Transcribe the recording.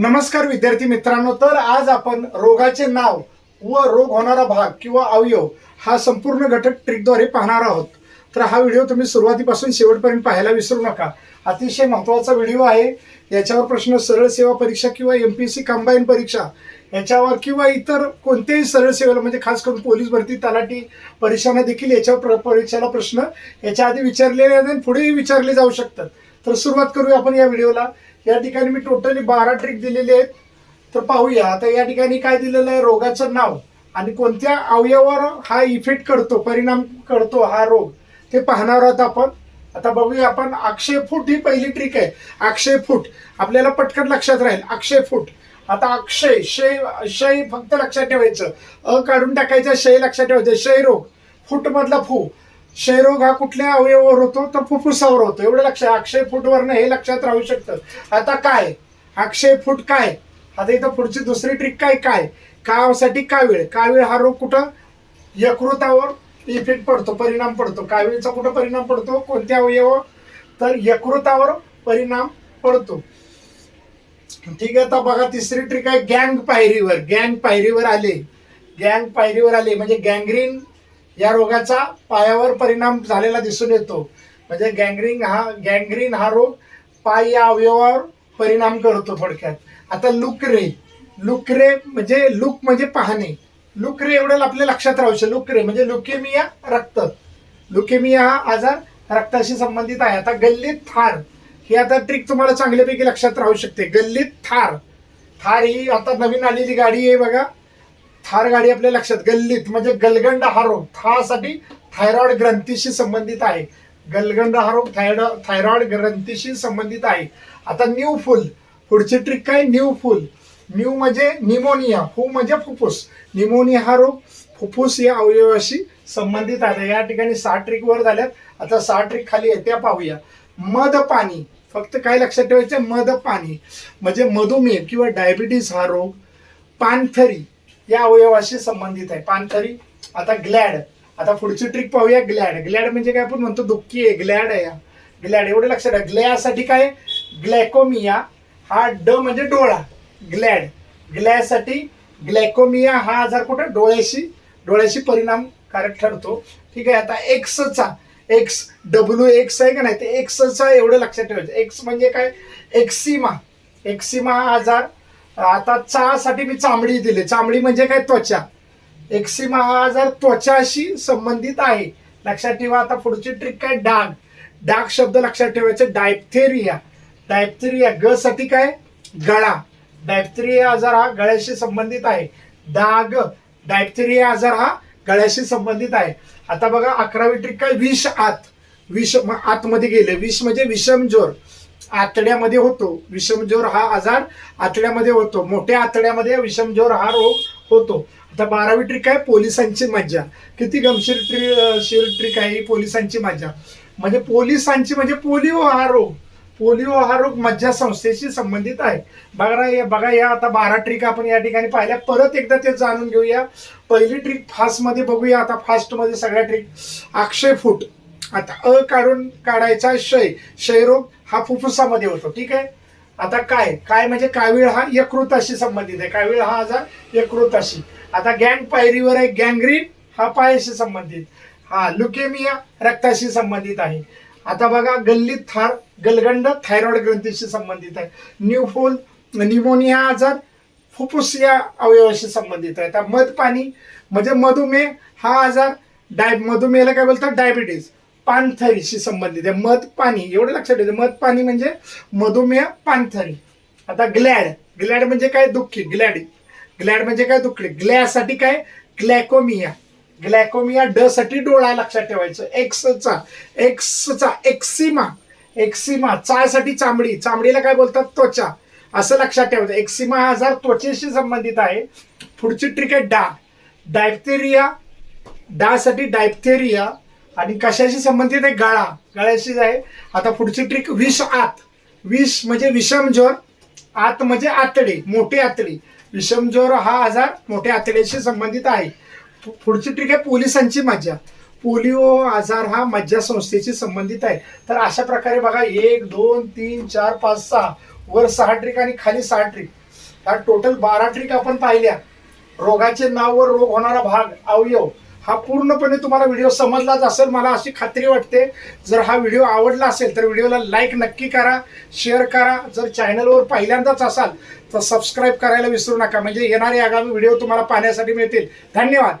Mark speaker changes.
Speaker 1: नमस्कार विद्यार्थी मित्रांनो तर आज आपण रोगाचे नाव व रोग होणारा भाग किंवा अवयव हा संपूर्ण घटक ट्रिकद्वारे पाहणार आहोत. तर हा व्हिडिओ तुम्ही सुरुवातीपासून शेवटपर्यंत पाहायला विसरू नका. अतिशय महत्त्वाचा व्हिडिओ आहे. याच्यावर प्रश्न सरळ सेवा परीक्षा किंवा M P S C combine परीक्षा याच्यावर किंवा इतर कोणत्याही सरळ सेवेला म्हणजे खास करून पोलीस भरती तलाठी परीक्षांना देखील याच्यावर प्र- परीक्षेला प्रश्न याच्या आधी विचारलेले आहेत आणि पुढेही विचारले जाऊ शकतात. तर सुरुवात करूया आपण या व्हिडिओला. या ठिकाणी मी टोटली बारा ट्रिक दिलेले आहेत. तर पाहूया. आता या ठिकाणी काय दिलेलं आहे? रोगाचं नाव. आणि कोणत्या अवयवावर हा इफेक्ट करतो परिणाम करतो हा रोग? ते पाहणार आहोत आपण. आता बघूया आपण. अक्षय फूट ही पहिली ट्रिक आहे. अक्षय फूट. आपल्याला पटकन लक्षात राहील. अक्षय फूट. आता अक्षय शय शय फक्त लक्षात ठेवायचं. अ काढून टाकायचं शय लक्षात ठेवायचं. क्षय रोग. फूट मधला फू. क्षयरोग हा कुठल्या अवयवावर होतो? तर फुफ्फुसावर होतो. एवढं लक्षात अक्षय फूटवरनं हे लक्षात राहू शकतं. आता काय? अक्षय फूट काय? आता इथं पुढची दुसरी ट्रिक काय काय? कावसाठी कावीळ. कावीळ हा रोग कुठं? यकृतावर इफेक्ट पडतो परिणाम पडतो. कावीळचा कुठं परिणाम पडतो? कोणत्या अवयव तर यकृतावर परिणाम पडतो. ठीक आहे आता बघा तिसरी ट्रिक आहे गँग पायरीवर. गँग पायरीवर आले. गँग पायरीवर आले. म्हणजे गँग्रीन या रोगाचा पायावर परिणाम झालेला दिसून येतो. म्हणजे गँग्रीन हा गँग्रीन हा रोग पाय या अवयवावर परिणाम करतो थोडक्यात. आता लुकरे. लुकरे म्हणजे लुक म्हणजे पाहणे. लुकरे एवढं आपल्या लक्षात राहू शकतं. लुकरे म्हणजे लुकेमिया रक्त. लुकेमिया हा आजार रक्ताशी संबंधित आहे. आता गल्लीत थार. ही आता ट्रिक तुम्हाला चांगल्यापैकी लक्षात राहू शकते. गल्लीत थार. थार ही आता नवीन आलेली गाडी आहे बघा. थार गाडी आपल्या लक्षात गल्लीत म्हणजे गलगंड हा रोग थासाठी थायरॉइड ग्रंथीशी संबंधित आहे. गलगंड हा रोग थायरॉ थायरॉइड ग्रंथीशी संबंधित आहे. आता न्यू फुल. पुढची ट्रिक काय? न्यू फुल. न्यू म्हणजे निमोनिया फू म्हणजे फुफ्फुस निमोनिया हा रोग फुफ्फुस या अवयवाशी संबंधित आहे. या ठिकाणी सहा ट्रिक वर झाल्यात. आता सहा ट्रिक खाली येत्या पाहूया. मध पाणी. फक्त काय लक्षात ठेवायचं? मध पाणी. म्हणजे मधुमेह किंवा डायबिटीस हा रोग. पानथरी या अवयवाशी संबंधित आहे. पानथरी आता ग्लॅड. आता पुढची ट्रिक पाहूया ग्लॅड. ग्लॅड म्हणजे काय आपण म्हणतो दुःखी आहे. ग्लॅड आहे ग्लॅड. एवढं लक्षात आहे ग्लॅसाठी काय ग्लॅकोमिया हा ड म्हणजे डोळा. ग्लॅड. ग्लॅसाठी ग्लॅकोमिया हा आजार कुठं? डोळ्याशी. डोळ्याशी परिणामकारक ठरतो. ठीक आहे? आता एक्सचा एक्स डब्ल्यू एक्स आहे का नाही? ते एक्सचा एवढं लक्षात ठेवायचं. एक्स म्हणजे काय? एक्सिमा एक्सिमा हा आजार आता चहासाठी मी चांबडी दिली. चांबडी म्हणजे काय? त्वचा. एक्सिमा हा आजार त्वचाशी संबंधित आहे. लक्षात ठेवा आता पुढची ट्रिक काय? डाग. डाग शब्द लक्षात ठेवायचे. डायप्थेरिया. डायप्थेरिया ग साठी काय? गळा. डायप्थेरिया आजार हा गळ्याशी संबंधित आहे. डाग. डायप्थेरिया आजार हा गळ्याशी संबंधित आहे. आता बघा अकरावी ट्रिक काय? विष आत. विष आतमध्ये गेले. विष म्हणजे विषम जोर आतड्यामध्ये होतो. विषमज्वर हा आजार आतड्यामध्ये होतो. मोठ्या आतड्यामध्ये विषमज्वर हा रोग होतो. आता बारावी ट्रिक आहे पोलिसांची मज्जा. किती गमशीर ट्री शिर ट्रिक आहे ही पोलिसांची मज्जा. म्हणजे पोलिसांची म्हणजे पोलिओ हा रोग. पोलिओ हा रोग मज्जा संस्थेशी संबंधित आहे. बघा या बघा या आता बारा ट्रिक आपण या ठिकाणी पाहिल्या. परत एकदा ते जाणून घेऊया. पहिली ट्रिक फास्टमध्ये बघूया. आता फास्टमध्ये सगळ्या ट्रिक. अक्षय फूट. आता अ काढून काढायचा क्षय क्षयरोग हा फुफ्फुसामध्ये होतो ठीक आहे? आता काय काय म्हणजे कावीळ हा यकृताशी संबंधित आहे. कावीळ हा आजार यकृताशी. आता गँग पायरीवर आहे गँग्रीन हा पायाशी संबंधित. हा लुकेमिया रक्ताशी संबंधित आहे. आता बघा गल्लीत थार गलगंड थायरॉइड ग्रंथीशी संबंधित आहे. न्यूफोल निमोनिया आजार फुफ्फुस या अवयवाशी संबंधित आहे. आता मध पाणी म्हणजे मधुमेह हा आजार डाय मधुमेहाला काय बोलतात? डायबिटीज. पानथरीशी संबंधित आहे. मध पाणी एवढं लक्षात ठेवायचं मध पाणी म्हणजे मधुमेह पानथरी आता ग्लॅड ग्लॅड म्हणजे काय? दुःखी ग्लॅड. ग्लॅड म्हणजे काय? दुखडी ग्लॅसाठी काय? ग्लॅकोमिया. ग्लॅकोमिया ड साठी डोळा लक्षात ठेवायचं. एक्सचा एक्सचा एक्सिमा. एक्सिमा चासाठी चांबडी चांबडीला काय बोलतात? त्वचा. असं लक्षात ठेवायचं. एक्सिमा हा आजार त्वचेशी संबंधित आहे पुढची ट्रिक आहे डा. डायप्थेरिया डासाठी डायप्थेरिया आणि कशाशी संबंधित आहे? गळा. गळ्याशीच आहे. आता पुढची ट्रिक विष आत. विष म्हणजे विषमज्वर आत म्हणजे आतडे मोठे आतडे. विषमज्वर हा आजार मोठ्या आतड्याशी संबंधित आहे. पुढची ट्रिक आहे पोलिसांची मज्जा. पोलिओ आजार हा मज्जा संस्थेशी संबंधित आहे. तर अशा प्रकारे बघा एक दोन तीन चार पाच सहा. वर सहा ट्रिक आणि खाली सहा ट्रिक ह्या टोटल बारा ट्रिक आपण पाहिल्या. रोगाचे नाव व रोग होणारा भाग अवयव. हा पूर्णपणे तुम्हाला व्हिडिओ समजलाच असेल मला अशी खात्री वाटते. जर हा व्हिडिओ आवडला असेल तर व्हिडिओला लाईक नक्की करा शेअर करा. जर चॅनलवर पहिल्यांदाच असाल तर सबस्क्राईब करायला विसरू नका. म्हणजे येणारे आगामी व्हिडिओ तुम्हाला पाहण्यासाठी मिळतील. धन्यवाद.